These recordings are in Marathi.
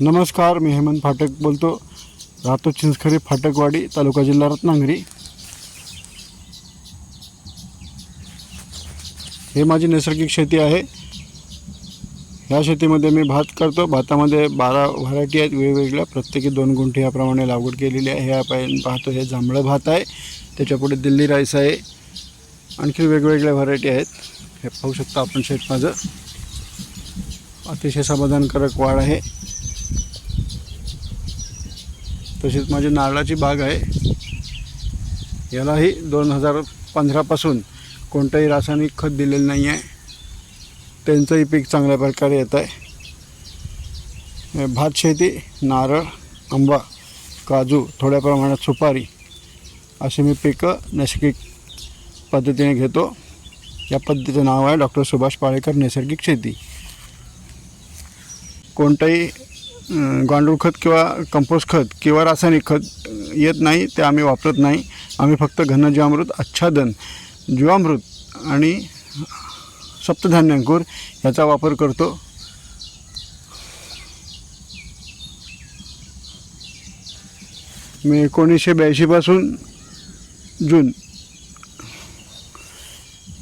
नमस्कार मी हेमंत फाटक बोलतो. राहतो चिंचखरी फाटकवाडी तालुका जिल्हा रत्नागिरी. हे माझी नैसर्गिक शेती आहे. ह्या शेतीमध्ये मी भात करतो. भातामध्ये बारा व्हरायटी आहेत. वेगवेगळ्या प्रत्येकी दोन गुंठे याप्रमाणे लागवड केलेली आहे. हे आपण पाहतो हे जांभळं भात आहे. त्याच्यापुढे दिल्ली राईस आहे. आणखी वेगवेगळ्या व्हरायटी आहेत. हे पाहू शकता आपण शेत माझं. अतिशय समाधानकारक वाढ आहे. तसेच माझी नारळाची बाग आहे. यालाही दोन हजार पंधरापासून कोणतंही रासायनिक खत दिलेलं नाही आहे. त्यांचंही पीक चांगल्या प्रकारे येत आहे. भात शेती नारळ आंबा काजू थोड्या प्रमाणात सुपारी अशी मी पिकं नैसर्गिक पद्धतीने घेतो. या पद्धतीचं नाव आहे डॉक्टर सुभाष पाळेकर नैसर्गिक शेती. कोणतंही गांडूळ खत किंवा कंपोस्ट खत किंवा रासायनिक खत येत नाही ते आम्ही वापरत नाही. आम्ही फक्त घनजीवामृत आच्छादन जीवामृत आणि सप्तधान्य अंकुर याचा वापर करतो. मी एकोणीसशे ब्याऐंशीपासून जून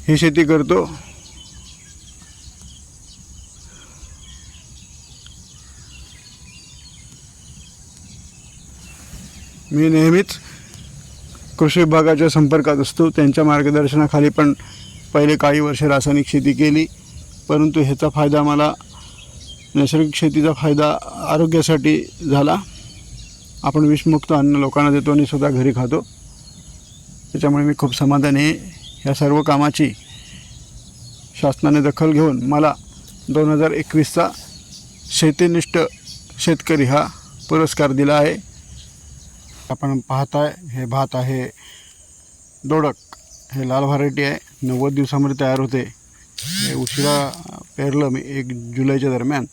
ही शेती करतो. मी नेहमीच कृषी विभागाच्या संपर्कात असतो. त्यांच्या मार्गदर्शनाखाली पण पहिले काही वर्षे रासायनिक शेती केली. परंतु ह्याचा फायदा मला नैसर्गिक शेतीचा फायदा आरोग्यासाठी झाला. आपण विषमुक्त अन्न लोकांना देतो आणि स्वतः घरी खातो. त्याच्यामुळे मी खूप समाधानी ह्या सर्व कामाची शासनाने दखल घेऊन मला दोन हजार एकवीसचा शेतीनिष्ठ शेतकरी हा पुरस्कार दिला आहे. आपण पाहताय हे भात आहे. दोडक हे लाल व्हरायटी आहे. नव्वद दिवसामध्ये तयार होते. हे उशिरा पेरलं मी एक जुलैच्या दरम्यान.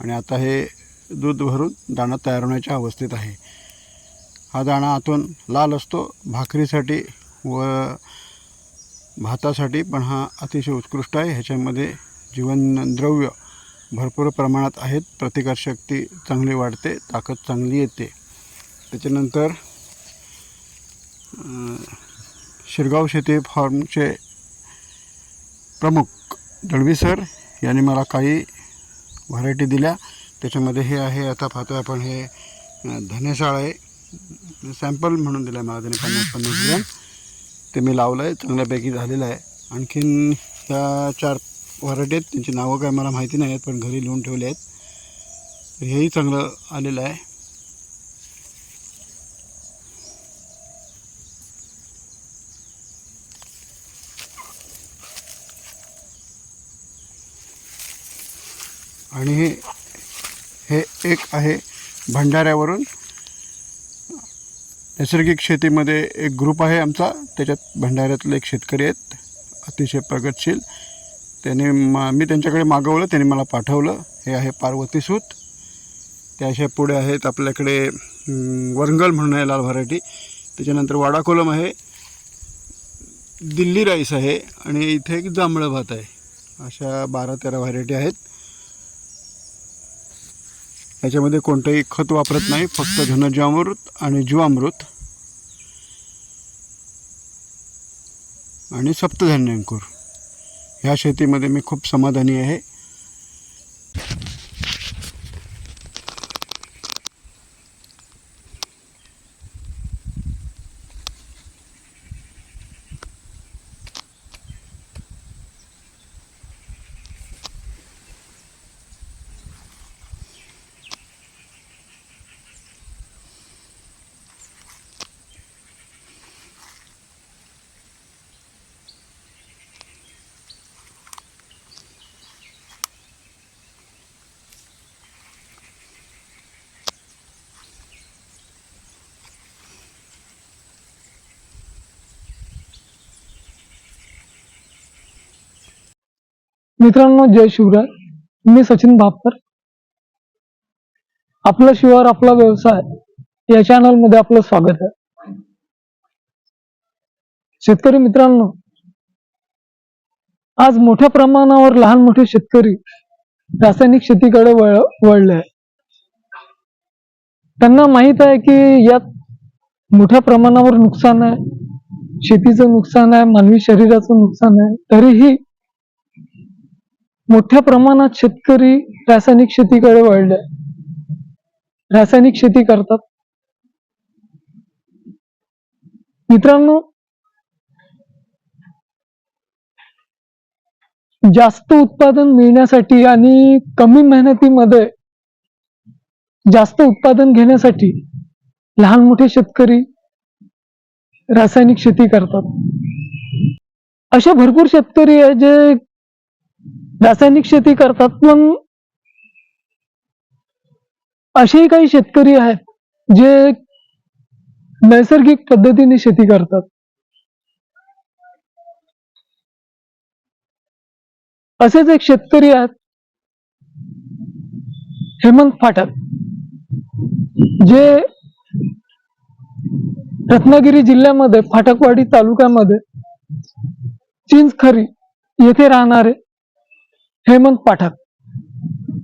आणि आता हे दूध भरून दाणा तयार होण्याच्या अवस्थेत आहे. हा दाणा आतून लाल असतो भाकरीसाठी व भातासाठी पण हा अतिशय उत्कृष्ट आहे. ह्याच्यामध्ये जीवनद्रव्य भरपूर प्रमाणात आहेत. प्रतिकारशक्ती चांगली वाढते ताकद चांगली येते. त्याच्यानंतर शिरगाव शेती फार्मचे प्रमुख दळवी सर यांनी मला काही व्हरायटी दिल्या. त्याच्यामध्ये हे आहे आता पाहतो आपण हे धनेसाळ आहे. सॅम्पल म्हणून दिलं आहे मला त्याने पन्नास पन्नास ग्रॅम. ते मी लावलं आहे चांगल्यापैकी झालेलं आहे. आणखीन ह्या चार व्हरायटी आहेत त्यांची नावं काय मला माहिती नाही आहेत पण घरी लिहून ठेवले आहेत. हेही चांगलं आलेलं आहे. आणि हे हे एक आहे भंडाऱ्यावरून. नैसर्गिक शेतीमध्ये एक ग्रुप आहे आमचा त्याच्यात भंडाऱ्यातले एक शेतकरी आहेत अतिशय प्रगतशील. त्याने मा मी त्यांच्याकडे मागवलं त्यांनी मला पाठवलं. हे आहे पार्वती सूत. पुढे आहेत आपल्याकडे वरंगल म्हणून आहे लाल व्हरायटी. त्याच्यानंतर वाडाकोलम आहे. दिल्ली राईस आहे आणि इथे एक जांभळं भात आहे. अशा बारा तेरा व्हरायटी आहेत. याच्यामध्ये कोणतंही खत वापरत नाही फक्त घनजीवामृत आणि जीवामृत आणि सप्तधान्यांकूर. ह्या शेतीमध्ये मी खूप समाधानी आहे. मित्रांनो जय शिवराय. मी सचिन भापकर. आपलं शिवार आपला व्यवसाय या चॅनलमध्ये आपलं स्वागत आहे. शेतकरी मित्रांनो आज मोठ्या प्रमाणावर लहान मोठे शेतकरी रासायनिक शेतीकडे वळ वळले आहे त्यांना माहीत आहे की यात मोठ्या प्रमाणावर नुकसान आहे. शेतीचं नुकसान आहे मानवी शरीराचं नुकसान आहे. तरीही मोठ्या प्रमाणात शेतकरी रासायनिक शेतीकडे वळले. रासायनिक शेती करतात. मित्रांनो जास्त उत्पादन मिळण्यासाठी आणि कमी मेहनतीमध्ये जास्त उत्पादन घेण्यासाठी लहान मोठे शेतकरी रासायनिक शेती करतात. असे भरपूर शेतकरी आहे जे रासायनिक शेती करतात. पण असेही काही शेतकरी आहेत जे नैसर्गिक पद्धतीने शेती करतात. असेच एक शेतकरी आहेत हेमंत फाटक जे रत्नागिरी जिल्ह्यामध्ये फाटकवाडी तालुक्यामध्ये चिंचखरी येथे राहणारे हेमंत पाठक.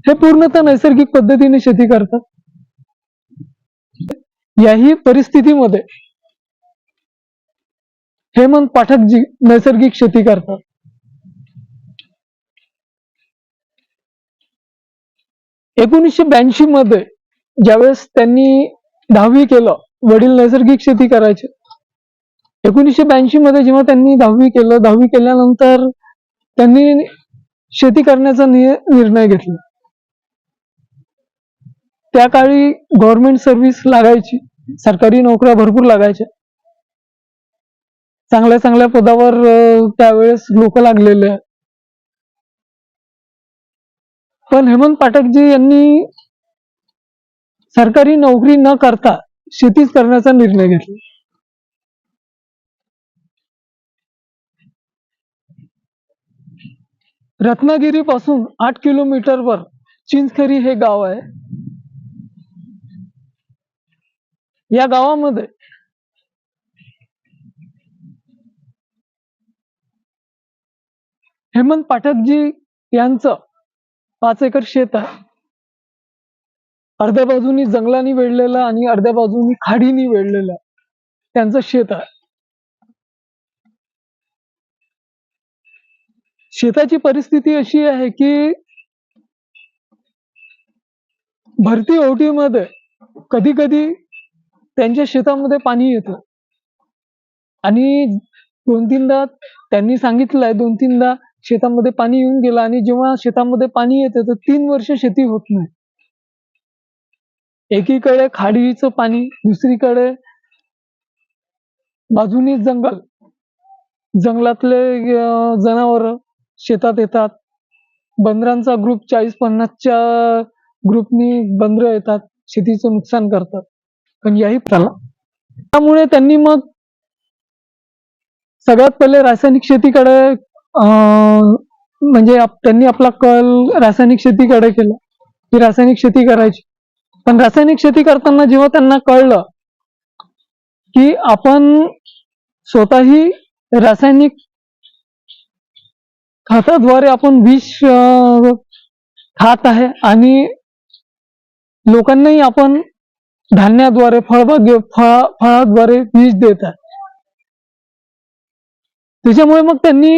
हे पूर्णतः नैसर्गिक पद्धतीने शेती करतात. याही परिस्थितीमध्ये हेमंत पाठक जी नैसर्गिक शेती करतात. एकोणीसशे ब्याऐंशी मध्ये ज्यावेळेस त्यांनी दहावी केलं वडील नैसर्गिक शेती करायचे. एकोणीसशे ब्याऐंशी मध्ये जेव्हा त्यांनी दहावी केलं दहावी केल्यानंतर त्यांनी शेती करण्याचा नि- निर्णय घेतला. त्या काळी गव्हर्नमेंट सर्व्हिस लागायची सरकारी नोकऱ्या भरपूर लागायच्या. चांगल्या चांगल्या पदावर त्यावेळेस लोक लागलेले आहेत. पण हेमंत पाठकजी यांनी सरकारी नोकरी न करता शेतीच करण्याचा निर्णय घेतला. रत्नागिरी पासून आठ किलोमीटरवर चिंचखरी हे गाव आहे. या गावामध्ये हेमंत पाठकजी यांचं पाच एकर शेत आहे. अर्ध्या बाजूनी जंगलानी वेढलेलं आणि अर्ध्या बाजूनी खाडीनी वेढलेलं त्यांचं शेत आहे. शेताची परिस्थिती अशी आहे की भरती ओटीमध्ये कधी कधी त्यांच्या शेतामध्ये पाणी येतं. आणि दोन तीनदा त्यांनी सांगितलंय दोन तीनदा शेतामध्ये पाणी येऊन गेलं आणि जेव्हा शेतामध्ये पाणी येतं तर तीन वर्ष शेती होत नाही. एकीकडे खाडीचं पाणी दुसरीकडे बाजूनी जंगल जंगलातले जनावर शेतात येतात. बंदरांचा ग्रुप चाळीस पन्नासच्या ग्रुपनी बंदर येतात. शेतीचं नुकसान करतात. पण याही त्याला त्यामुळे त्यांनी मग सगळ्यात पहिले रासायनिक शेतीकडे म्हणजे त्यांनी आपला कल रासायनिक शेतीकडे केला. की रासायनिक शेती करायची. पण रासायनिक शेती करताना जेव्हा त्यांना कळलं की आपण स्वतःही रासायनिक खताद्वारे आपण विष खात आहे आणि लोकांनाही आपण धान्याद्वारे फळबाग फळ फळाद्वारे विष देत आहे. त्याच्यामुळे मग त्यांनी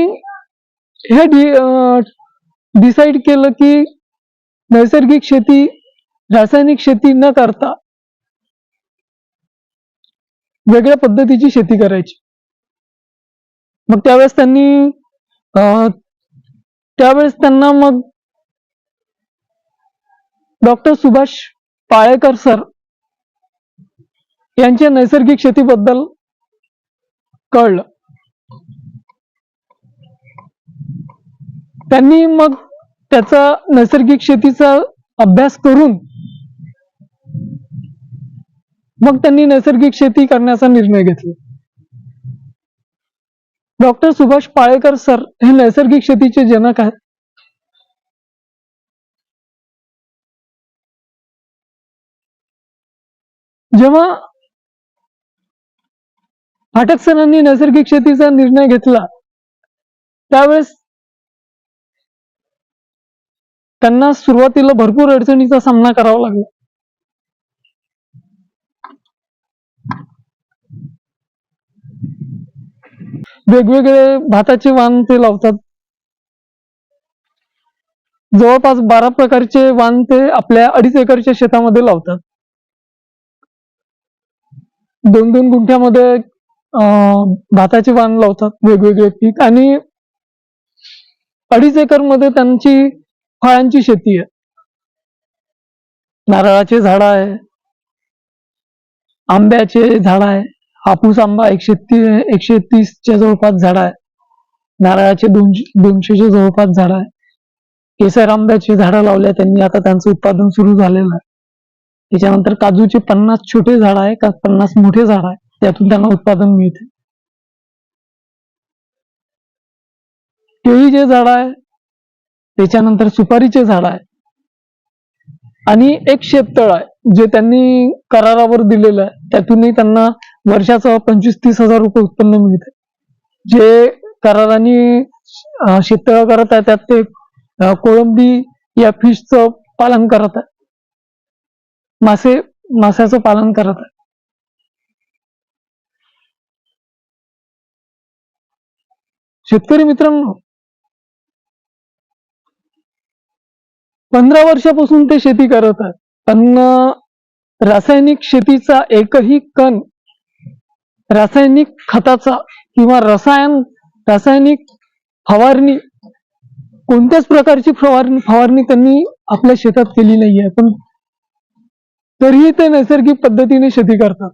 हे डिसाईड केलं की नैसर्गिक शेती रासायनिक शेती न करता वेगळ्या पद्धतीची शेती करायची. मग त्यावेळेस त्यांनी अं, त्यावेळेस त्यांना मग डॉक्टर सुभाष पाळेकर सर यांच्या नैसर्गिक शेतीबद्दल कळलं. त्यांनी मग त्याचा नैसर्गिक शेतीचा अभ्यास करून मग त्यांनी नैसर्गिक शेती करण्याचा निर्णय घेतला. डॉक्टर सुभाष पाळेकर सर हे नैसर्गिक शेतीचे जनक आहेत. जेव्हा फाटक सरांनी नैसर्गिक शेतीचा निर्णय घेतला त्यावेळेस त्यांना सुरुवातीला भरपूर अडचणीचा सामना करावा लागला. वेगवेगळे भाताचे वाण ते लावतात. जवळपास बारा प्रकारचे वाण ते आपल्या अडीच एकरच्या शेतामध्ये लावतात. दोन दोन गुंठ्यामध्ये भाताचे वाण लावतात वेगवेगळे पीक आणि अडीच एकरमध्ये त्यांची फळांची शेती आहे. नारळाचे झाड आहे. आंब्याचे झाड आहे. हापूस आंबा एकशे ती एकशे तीसच्या जवळपास झाड आहे. नारळाचे दोनशे दोनशेच्या जवळपास झाड आहे. केसर आंब्याची झाडं लावल्या त्यांनी. आता त्यांचं उत्पादन सुरू झालेलं आहे. त्याच्यानंतर काजूचे पन्नास छोटे झाड आहे का पन्नास मोठे झाड आहे. त्यातून त्यांना उत्पादन मिळते. केळीचे झाड आहे. त्याच्यानंतर सुपारीचे झाड आहे. आणि एक शेततळ आहे जे त्यांनी करारावर दिलेलं आहे. त्यातूनही त्यांना वर्षाचं पंचवीस तीस हजार रुपये उत्पन्न मिळते. जे कराराने शेततळ करत आहे त्यात ते कोळंबी या फिशचं पालन करत आहे. मासे माशाचं पालन करत आहे. शेतकरी मित्रांनो पंधरा वर्षापासून ते शेती करत आहे पण रासायनिक शेतीचा एकही कण रासायनिक खताचा किंवा रसायन रासायनिक फवारणी कोणत्याच प्रकारची फवारणी फवारणी त्यांनी आपल्या शेतात केली नाही आहे पण तरीही ते नैसर्गिक पद्धतीने शेती करतात.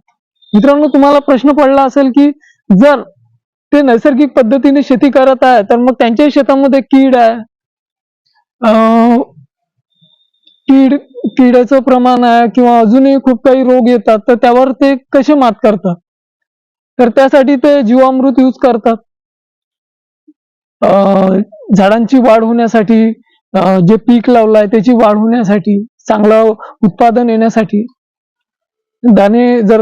मित्रांनो तुम्हाला प्रश्न पडला असेल की जर ते नैसर्गिक पद्धतीने शेती करत आहे तर मग त्यांच्याही शेतामध्ये कीड आहे. अं, कीड किड्याचं प्रमाण आहे किंवा अजूनही खूप काही रोग येतात तर त्यावर ते कसे मात करतात? तर त्यासाठी ते जीवामृत यूज करतात. झाडांची वाढ होण्यासाठी जे पीक लावलंय त्याची वाढ होण्यासाठी चांगलं उत्पादन येण्यासाठी. दाणे जर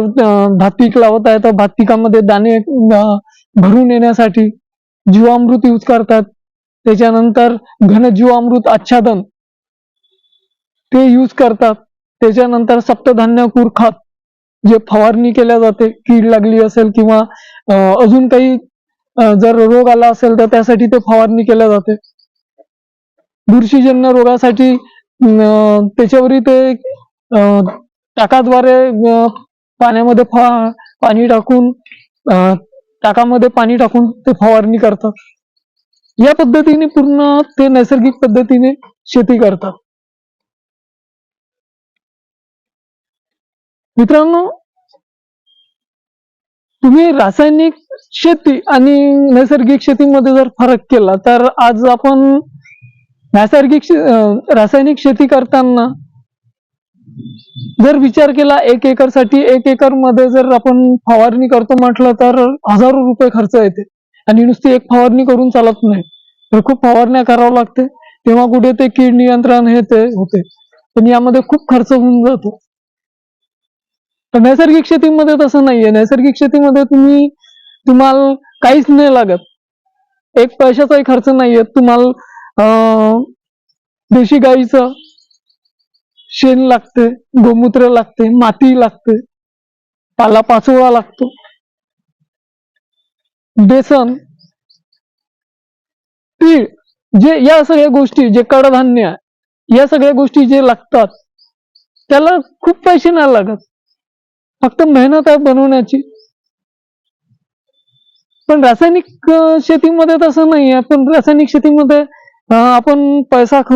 भात पीक लावत आहे तर भात पिकामध्ये दाणे भरून येण्यासाठी जीवामृत यूज करतात. त्याच्यानंतर घन जीवामृत आच्छादन ते यूज करतात. त्याच्यानंतर सप्तधान्य कूर खत जे फवारणी केल्या जाते कीड लागली असेल किंवा अजून काही जर रोग आला असेल तर त्यासाठी ते फवारणी केल्या जाते. बुरशीजन्य रोगासाठी त्याच्यावरही ते अं, टाकाद्वारे पाण्यामध्ये पाणी टाकून टाकामध्ये पाणी टाकून ते फवारणी करतात. या पद्धतीने पूर्ण ते नैसर्गिक पद्धतीने शेती करतात. मित्रांनो तुम्ही रासायनिक शेती आणि नैसर्गिक शेतीमध्ये जर फरक केला तर आज आपण नैसर्गिक शे- रासायनिक शेती करताना जर विचार केला एक एकरसाठी एक एकरमध्ये जर आपण फवारणी करतो म्हटलं तर हजारो रुपये खर्च येते. आणि नुसती एक फवारणी करून चालत नाही. तर खूप फवारण्या करावं लागते. तेव्हा कुठे ते कीड नियंत्रण हे ते होते. पण यामध्ये खूप खर्च होऊन जातो. तर नैसर्गिक शेतीमध्ये तसं नाहीये. नैसर्गिक शेतीमध्ये तुम्ही तुम्हाला काहीच नाही लागत. एक पैशाचाही खर्च नाहीये. तुम्हाला अं, देशी गाईचं शेण लागते गोमूत्र लागते माती लागते पाला पाचोळा लागतो. बेसन तीळ जे या सगळ्या गोष्टी जे कडधान्य आहे या सगळ्या गोष्टी जे लागतात त्याला खूप पैसे नाही लागत. फक्त मेहनत आहे बनवण्याची. पण रासायनिक शेतीमध्ये तसं नाही आहे पण रासायनिक शेतीमध्ये आपण पैसा ख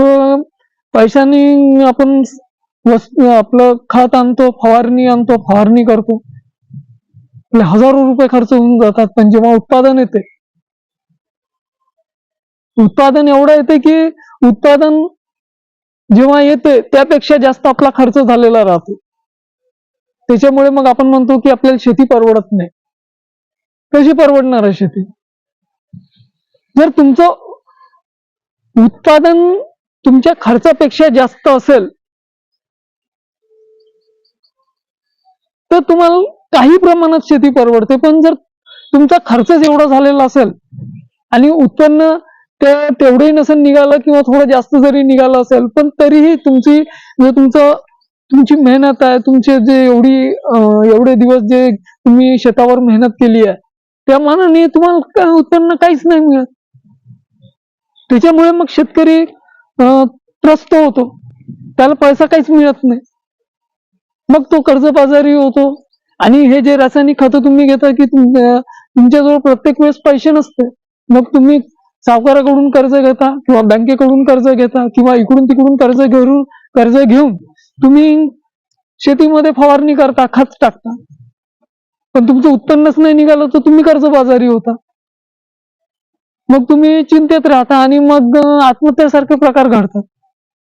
पैशाने आपण वस्तू आपलं खत आणतो फवारणी आणतो फवारणी करतो. आपले हजारो रुपये खर्च होऊन जातात पण जेव्हा उत्पादन येते उत्पादन एवढं येते की उत्पादन जेव्हा येते त्यापेक्षा जास्त आपला खर्च झालेला राहतो. त्याच्यामुळे मग आपण म्हणतो की आपल्याला शेती परवडत नाही. कशी परवडणार आहे शेती? जर तुमचं उत्पादन तुमच्या खर्चापेक्षा जास्त असेल तर तुम्हाला काही प्रमाणात शेती परवडते. पण जर तुमचा खर्चच एवढा झालेला असेल आणि उत्पन्न तेवढंही नसेल निघालं किंवा थोडं जास्त जरी निघालं असेल पण तरीही तुमची जे तुमचं तुमची मेहनत आहे तुमचे जे एवढी एवढे दिवस जे तुम्ही शेतावर मेहनत केली आहे त्या मानाने तुम्हाला उत्पन्न काहीच नाही मिळत. त्याच्यामुळे मग शेतकरी त्रस्त होतो. त्याला पैसा काहीच मिळत नाही. मग तो कर्जबाजारी होतो. आणि हे जे रासायनिक खतं तुम्ही घेता की तुमच्याजवळ प्रत्येक वेळेस पैसे नसते. मग तुम्ही सावकाराकडून कर्ज घेता किंवा बँकेकडून कर्ज घेता किंवा इकडून तिकडून कर्ज घेऊन कर्ज घेऊन तुम्ही शेतीमध्ये फवारणी करता खत टाकता. पण तुमचं उत्पन्नच नाही निघालं तर तुम्ही कर्जबाजारी होता. मग तुम्ही चिंतेत राहता आणि मग आत्महत्यासारखे प्रकार घडतात.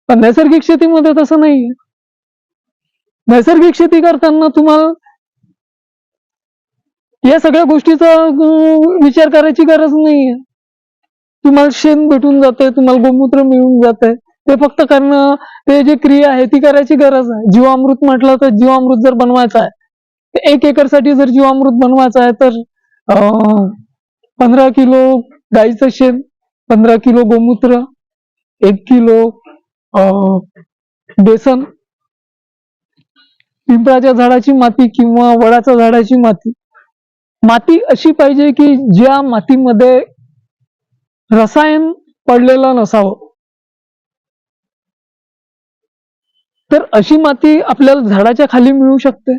पण नैसर्गिक शेतीमध्ये तसं नाहीये. नैसर्गिक शेती करताना तुम्हाला या सगळ्या गोष्टीचा विचार करायची गरज नाहीये. तुम्हाला शेण भेटून जाते तुम्हाला गोमूत्र मिळून जाते ते फक्त करणं ते जे क्रिया आहे ती करायची गरज आहे. जीवामृत म्हटलं तर जीवामृत जर बनवायचं आहे एक एकरसाठी जर जीवामृत बनवायचं आहे तर अं, पंधरा किलो गाईचं शेण पंधरा किलो गोमूत्र एक किलो अं, बेसन पिंपळाच्या झाडाची माती किंवा वडाच्या झाडाची माती. माती अशी पाहिजे की ज्या मातीमध्ये रसायन पडलेलं नसावं. तर अशी माती आपल्याला झाडाच्या खाली मिळू शकते.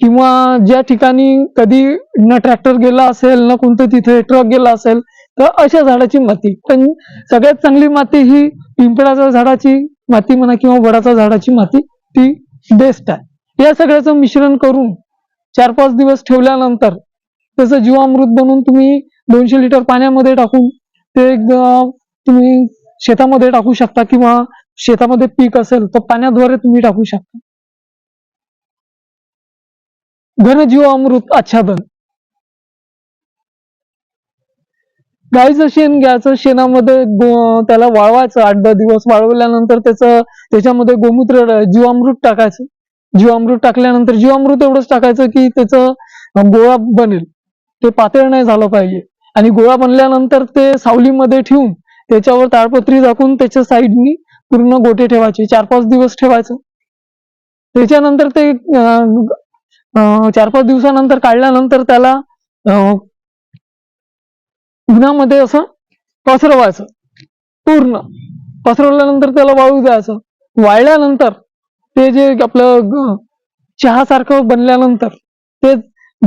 किंवा ज्या ठिकाणी कधी न ट्रॅक्टर गेला असेल न कोणतं तिथे ट्रक गेला असेल तर अशा झाडाची माती. पण सगळ्यात चांगली माती ही पिंपळाच्या झाडाची माती म्हणा किंवा वडाच्या झाडाची माती ती बेस्ट आहे. या सगळ्याचं मिश्रण करून चार पाच दिवस ठेवल्यानंतर त्याचं जीवामृत बनवून तुम्ही दोनशे लिटर पाण्यामध्ये टाकून ते तुम्ही शेतामध्ये टाकू शकता किंवा शेतामध्ये पीक असेल तर पाण्याद्वारे तुम्ही टाकू शकता. घनजीवामृत आच्छादन. गाईचं शेण घ्यायचं शेणामध्ये त्याला वाळवायचं आठ दहा दिवस वाळवल्यानंतर त्याचं त्याच्यामध्ये गोमूत्र जीवामृत टाकायचं. जीवामृत टाकल्यानंतर जीवामृत एवढंच टाकायचं की त्याचं गोळा बनेल. ते पातळ नाही झालं पाहिजे. आणि गोळा बनल्यानंतर ते सावलीमध्ये ठेवून त्याच्यावर ताडपत्री झाकून त्याच्या साईडनी पूर्ण गोटे ठेवायचे चार पाच दिवस ठेवायचं. त्याच्यानंतर ते चार पाच दिवसानंतर काढल्यानंतर त्याला अं, उन्हामध्ये असं पसरवायचं. पूर्ण पसरवल्यानंतर त्याला वाळू द्यायचं. वाळल्यानंतर ते जे आपलं चहासारखं बनल्यानंतर ते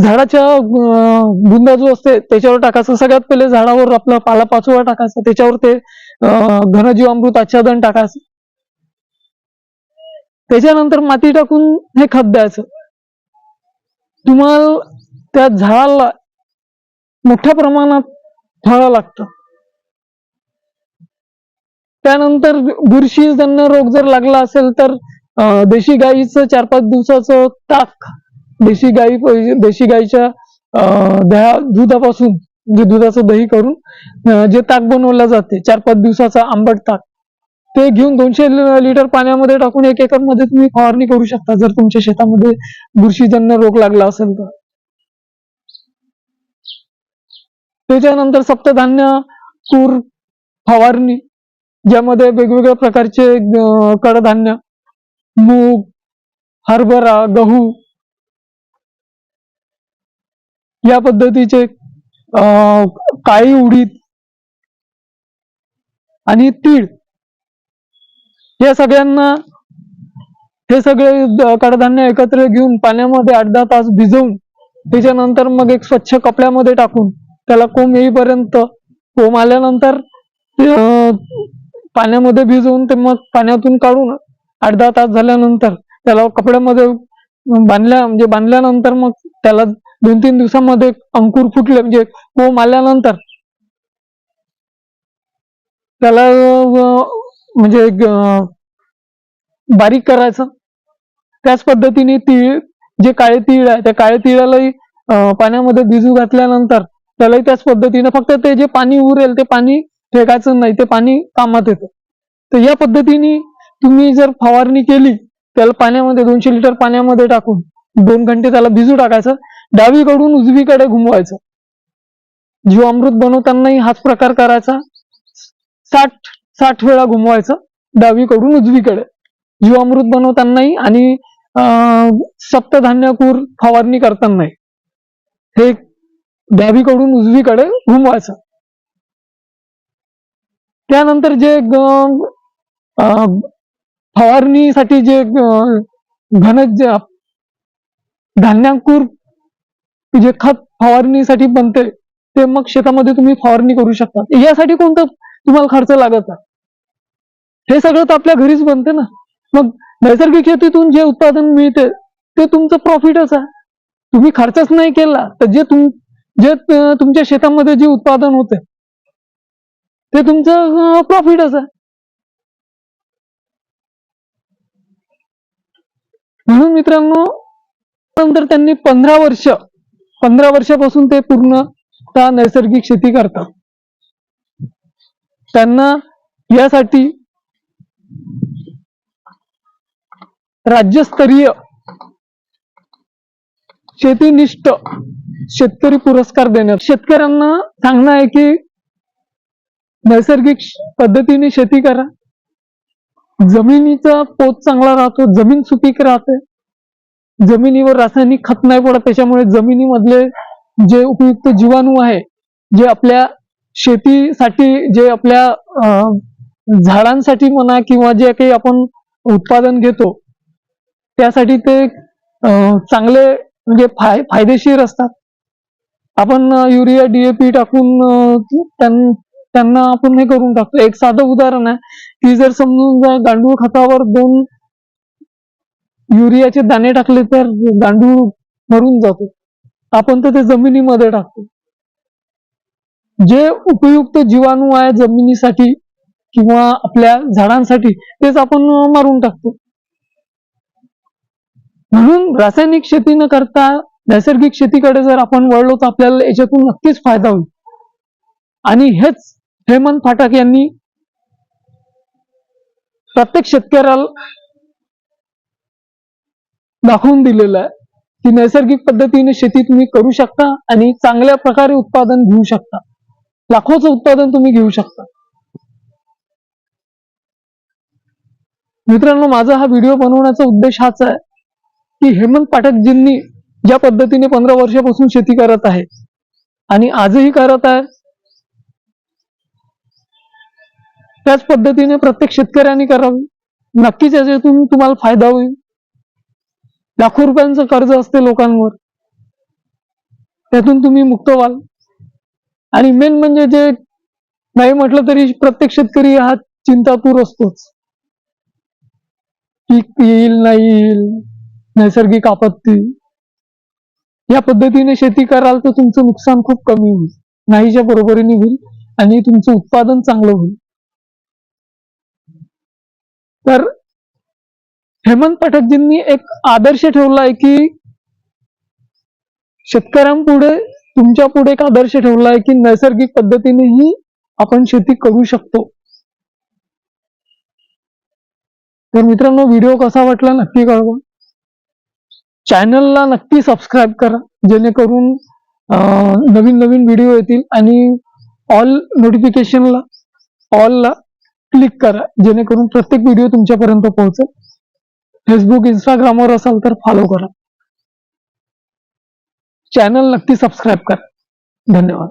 झाडाच्या बुंदा जो असते त्याच्यावर टाकायचं. सगळ्यात पहिले झाडावर आपला पाला पाचोळा टाकायचा. त्याच्यावर ते घनजीवामृत आच्छादन टाकायचं. त्याच्यानंतर माती टाकून हे खत द्यायचं. तुम्हाला त्या झाडाला मोठ्या प्रमाणात फळ लागतं. त्यानंतर बुरशीजन्य रोग जर लागला असेल तर देशी गाईचं चार पाच दिवसाचं ताक देशी गाई देशी गाईच्या अं, दह्या दुधापासून जे दुधाचं दही करून जे ताक बनवलं जाते चार पाच दिवसाचा आंबट ताक ते घेऊन दोनशे लिटर पाण्यामध्ये टाकून एक एकरमध्ये तुम्ही फवारणी करू शकता जर तुमच्या शेतामध्ये बुरशीजन्य रोग लागला असेल तर. त्याच्यानंतर सप्तधान्य तूर फवारणी ज्यामध्ये वेगवेगळ्या प्रकारचे कडधान्य मूग हरभरा गहू या पद्धतीचे अं, काळी उडीद आणि तीळ या सगळ्यांना हे सगळे कडधान्य एकत्र घेऊन पाण्यामध्ये आठ दहा तास भिजवून त्याच्यानंतर मग एक स्वच्छ कपड्यामध्ये टाकून त्याला कोंब येईपर्यंत कोंब आल्यानंतर अं, पाण्यामध्ये भिजवून ते मग पाण्यातून काढून आठ दहा तास झाल्यानंतर त्याला कपड्यामध्ये बांधल्या म्हणजे बांधल्यानंतर मग त्याला दोन तीन दिवसांमध्ये अंकुर फुटले म्हणजे कोंब आल्यानंतर. त्याला म्हणजे बारीक करायचं. त्याच पद्धतीने तीळ जे काळे तीळ आहे त्या काळे तिळालाही पाण्यामध्ये भिजू घातल्यानंतर त्यालाही त्याच पद्धतीने फक्त ते जे पाणी उरेल ते पाणी फेकायचं नाही ते पाणी कामात येतं. तर या पद्धतीने तुम्ही जर फवारणी केली त्याला पाण्यामध्ये दोनशे लिटर पाण्यामध्ये टाकून दोन घंटे त्याला भिजू टाकायचं डावीकडून उजवीकडे घुमवायचं. जीवामृत बनवतानाही हाच प्रकार करायचा. साठ साठ वेळा घुमवायचं डावीकडून उजवीकडे. जीवामृत बनवतानाही आणि अं, फवारणी करतानाही. हे डावीकडून उजवीकडे घुमवायचं. त्यानंतर जे अं, फवारणीसाठी जे घन धान्यांकूर की जे खत फवारणीसाठी बनते ते मग शेतामध्ये तुम्ही फवारणी करू शकता. यासाठी कोणतं तुम्हाला खर्च लागत नाही. हे सगळं तर आपल्या घरीच बनते ना. मग नैसर्गिक शेतीतून जे उत्पादन मिळते ते तुमचं प्रॉफिटच आहे. तुम्ही खर्चच नाही केला तर जे तुम जे तुमच्या शेतामध्ये जे उत्पादन होते ते तुमचं प्रॉफिटच आहे. म्हणून मित्रांनो नंतर त्यांनी पंधरा वर्ष पंधरा वर्षापासून ते पूर्ण त्या नैसर्गिक शेती करतात. त्यांना यासाठी राज्यस्तरीय शेतीनिष्ठ शेतकरी पुरस्कार देण्यात शेतकऱ्यांना सांगणं आहे की नैसर्गिक पद्धतीने शेती करा. जमिनीचा पोत चांगला राहतो जमीन सुपीक राहते. जमिनीवर रासायनिक खत नाही पडत त्याच्यामुळे जमिनीमधले जे उपयुक्त जीवाणू आहे जे आपल्या शेतीसाठी जे आपल्या झाडांसाठी म्हणा किंवा जे काही आपण उत्पादन घेतो त्यासाठी ते चांगले म्हणजे फाय फायदेशीर असतात. आपण युरिया डीएपी टाकून त्यां- त्यांना आपण हे करून टाकतो. एक साधं उदाहरण आहे की जर समजून जा गांडूळ खतावर दोन युरियाचे दाणे टाकले तर गांडूळ मरून जातो. आपण तर ते जमिनीमध्ये टाकतो. जे उपयुक्त जीवाणू आहे जमिनीसाठी किंवा आपल्या झाडांसाठी तेच आपण मारून टाकतो. म्हणून रासायनिक शेती न करता नैसर्गिक शेतीकडे जर आपण वळलो तर आपल्याला याच्यातून नक्कीच फायदा होईल. आणि हेच हेमंत फाटक यांनी प्रत्येक शेतकऱ्याला दाखवून दिलेलं आहे की नैसर्गिक पद्धतीने शेती तुम्ही करू शकता आणि चांगल्या प्रकारे उत्पादन घेऊ शकता. लाखोचं उत्पादन तुम्ही घेऊ शकता. मित्रांनो माझा हा व्हिडिओ बनवण्याचा उद्देश हाच आहे की हेमंत पाठकजींनी ज्या पद्धतीने पंधरा वर्षापासून शेती करत आहे आणि आजही करत आहे त्याच पद्धतीने प्रत्येक शेतकऱ्यांनी करावी. नक्कीच याच्यातून तुम्हाला फायदा होईल. लाखो रुपयांचं कर्ज असते लोकांवर. त्यातून तुम्ही मुक्त व्हाल. आणि मेन म्हणजे जे नाही म्हटलं तरी प्रत्येक शेतकरी हा चिंतापूर असतोच. पीक येईल नाही येईल नैसर्गिक आपत्ती. या पद्धतीने शेती कराल तर तुमचं नुकसान खूप कमी होईल. नाहीच्या बरोबरीने होईल आणि तुमचं उत्पादन चांगलं होईल. तर हेमंत पाठकजींनी एक आदर्श ठेवला आहे की शेतकऱ्यांपुढे तुमच्यापुढे एक आदर्श ठेवला आहे की नैसर्गिक पद्धतीनेही आपण शेती करू शकतो. तर मित्रांनो व्हिडिओ कसा वाटला नक्की कळवा. चॅनलला नक्की सबस्क्राईब करा जेणेकरून नवीन नवीन व्हिडिओ येतील आणि ऑल नोटिफिकेशनला ऑलला क्लिक करा जेणेकरून प्रत्येक व्हिडिओ तुमच्यापर्यंत पोहोचेल. फेसबुक इंस्टाग्रामवर असाल तर फॉलो करा. चॅनल नक्की सबस्क्राईब करा. धन्यवाद.